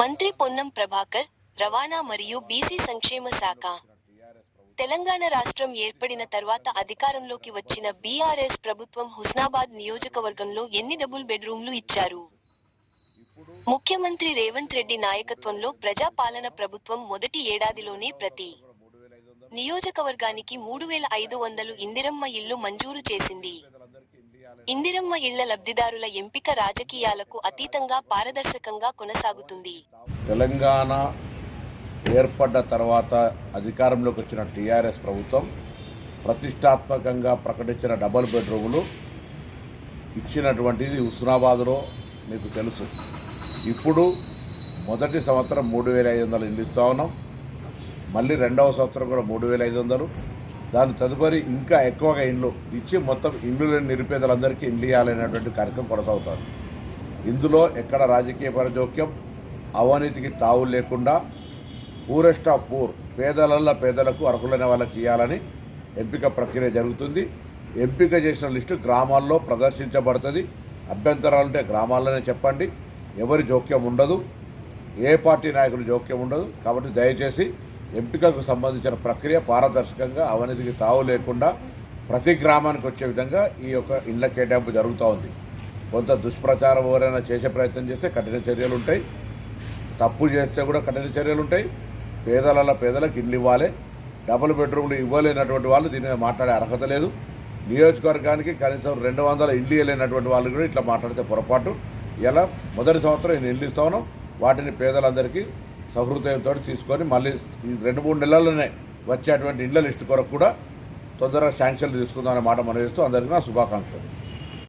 మంత్రి పొన్నం ప్రభాకర్ రవాణా మరియు బీసీ సంక్షేమ శాఖ. తెలంగాణ రాష్ట్రం ఏర్పడిన తర్వాత అధికారంలోకి వచ్చిన బీఆర్ఎస్ ప్రభుత్వం హుస్నాబాద్ నియోజకవర్గంలో ఎన్ని డబుల్ బెడ్రూమ్లు ఇచ్చారు? ముఖ్యమంత్రి రేవంత్ రెడ్డి నాయకత్వంలో ప్రజాపాలన ప్రభుత్వం మొదటి ఏడాదిలోనే ప్రతి నియోజకవర్గానికి మూడు వేల ఐదు వందలు ఇందిరమ్మ ఇల్లు మంజూరు చేసింది. ఇందిరమ్మ ఇళ్ళ లబ్ధిదారుల ఎంపిక రాజకీయాలకు అతీతంగా పారదర్శకంగా కొనసాగుతుంది. తెలంగాణ ఏర్పడ్డ తర్వాత అధికారంలోకి వచ్చిన టీఆర్ఎస్ ప్రభుత్వం ప్రతిష్టాత్మకంగా ప్రకటించిన డబుల్ బెడ్రూములు ఇచ్చినటువంటిది హుస్నాబాద్లో మీకు తెలుసు. ఇప్పుడు మొదటి సంవత్సరం మూడు వేల ఐదు వందలు ఇల్లు ఇస్తా ఉన్నాం. మళ్ళీ రెండవ సంవత్సరం కూడా మూడు వేల ఐదు వందలు. దాని తదుపరి ఇంకా ఎక్కువగా ఇండ్లు. ఇచ్చి మొత్తం ఇండ్లు లేని నిరుపేదలందరికీ ఇండ్లు ఇవ్వాలనేటువంటి కార్యక్రమం కొనసాగుతారు ఇందులో ఎక్కడ రాజకీయ పరజోక్యం అవినీతికి తావు లేకుండా పూరెస్ట్ ఆఫ్ పూర్ పేదలల్ల పేదలకు అర్హులైన వాళ్ళకి ఇవ్వాలని ఎంపిక ప్రక్రియ జరుగుతుంది. ఎంపిక చేసిన లిస్టు గ్రామాల్లో ప్రదర్శించబడుతుంది. అభ్యంతరాలు ఉంటే గ్రామాల్లోనే చెప్పండి. ఎవరి జోక్యం ఉండదు. ఏ పార్టీ నాయకులు జోక్యం ఉండదు. కాబట్టి దయచేసి ఎంపికకు సంబంధించిన ప్రక్రియ పారదర్శకంగా అవినీతికి తావు లేకుండా ప్రతి గ్రామానికి వచ్చే విధంగా ఈ యొక్క ఇళ్ళ కేటాయింపు జరుగుతూ ఉంది. కొంత దుష్ప్రచారం ఎవరైనా చేసే ప్రయత్నం చేస్తే కఠిన చర్యలు ఉంటాయి. తప్పు చేస్తే కూడా కఠిన చర్యలు ఉంటాయి. పేదల పేదలకు ఇల్లు ఇవ్వాలి. డబుల్ బెడ్రూమ్లు ఇవ్వలేనటువంటి వాళ్ళు దీని మీద మాట్లాడే అర్హత లేదు. నియోజకవర్గానికి కనీసం రెండు వందల ఇల్లు ఇవ్వలేనటువంటి వాళ్ళు కూడా ఇట్లా మాట్లాడితే పొరపాటు. ఇలా మొదటి సంవత్సరం నేను ఇల్లు ఇస్తా వాటిని పేదలందరికీ సహృదయంతో తీసుకొని మళ్ళీ ఈ రెండు మూడు నెలల్లోనే వచ్చేటువంటి ఇండ్ల లిస్టు కొరకు కూడా తొందరగా శాంక్షన్లు తీసుకుందామనే మాట మనం చేస్తూ అందరికీ నా శుభాకాంక్షలు.